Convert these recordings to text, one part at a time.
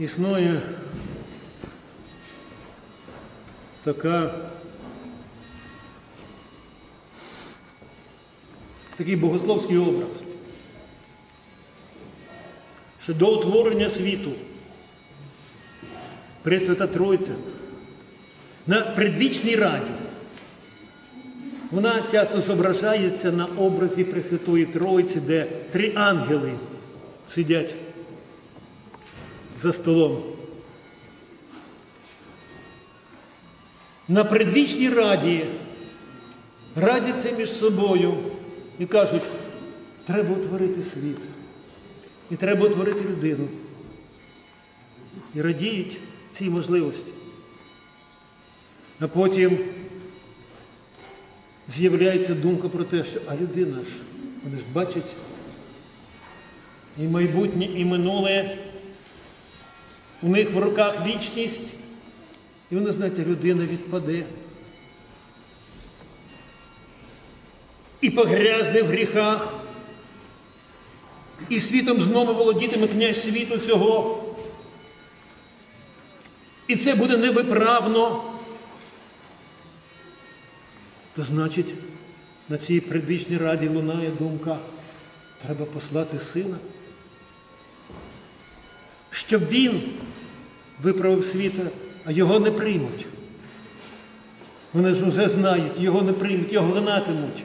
існує така, такий богословський образ, що до утворення світу Пресвята Тройця на предвічній раді. Вона часто зображається на образі Пресвятої Троїці, де три ангели сидять за столом. На предвічній раді радяться між собою і кажуть, треба утворити світ. І треба утворити людину. І радіють цій можливості. А потім з'являється думка про те, що а людина ж, вони ж бачать і майбутнє, і минуле. У них в руках вічність, і вони, знаєте, людина відпаде. І погрязне в гріхах, і світом знову володітиме князь світу цього. І це буде невиправно. То значить, на цій предвічній раді лунає думка, треба послати сина, щоб він виправив світа, а його не приймуть. Вони ж вже знають, його не приймуть, його гнатимуть,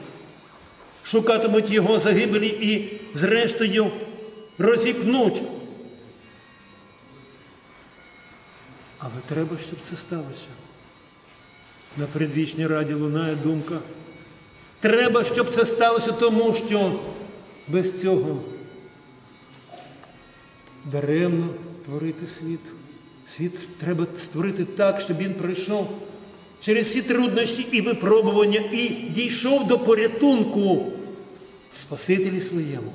шукатимуть його загибелі і, зрештою, розіпнуть. Але треба, щоб це сталося. На предвічній раді лунає думка. Треба, щоб це сталося, тому що без цього даремно творити світ. Світ треба створити так, щоб він пройшов через всі труднощі і випробування і дійшов до порятунку в Спасителі своєму.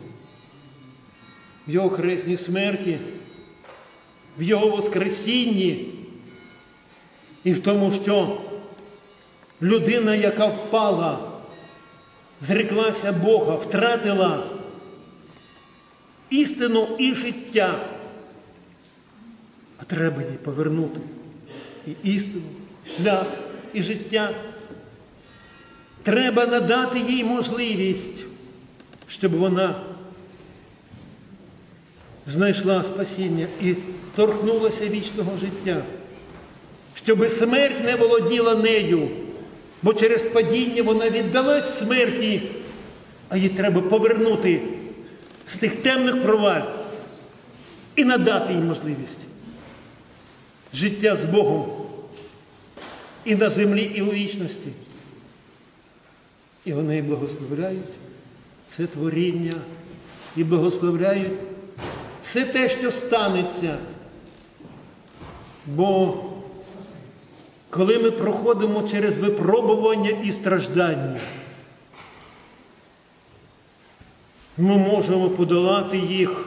В його хресній смерті, в його Воскресінні і в тому, що людина, яка впала, зреклася Бога, втратила істину і життя. А треба їй повернути і істину, шлях, і життя. Треба надати їй можливість, щоб вона знайшла спасіння і торкнулася вічного життя, щоб смерть не володіла нею, бо через падіння вона віддалась смерті, а їй треба повернути з тих темних проваль і надати їй можливість життя з Богом і на землі, і у вічності. І вони благословляють це творіння і благословляють все те, що станеться. Бо коли ми проходимо через випробування і страждання, ми можемо подолати їх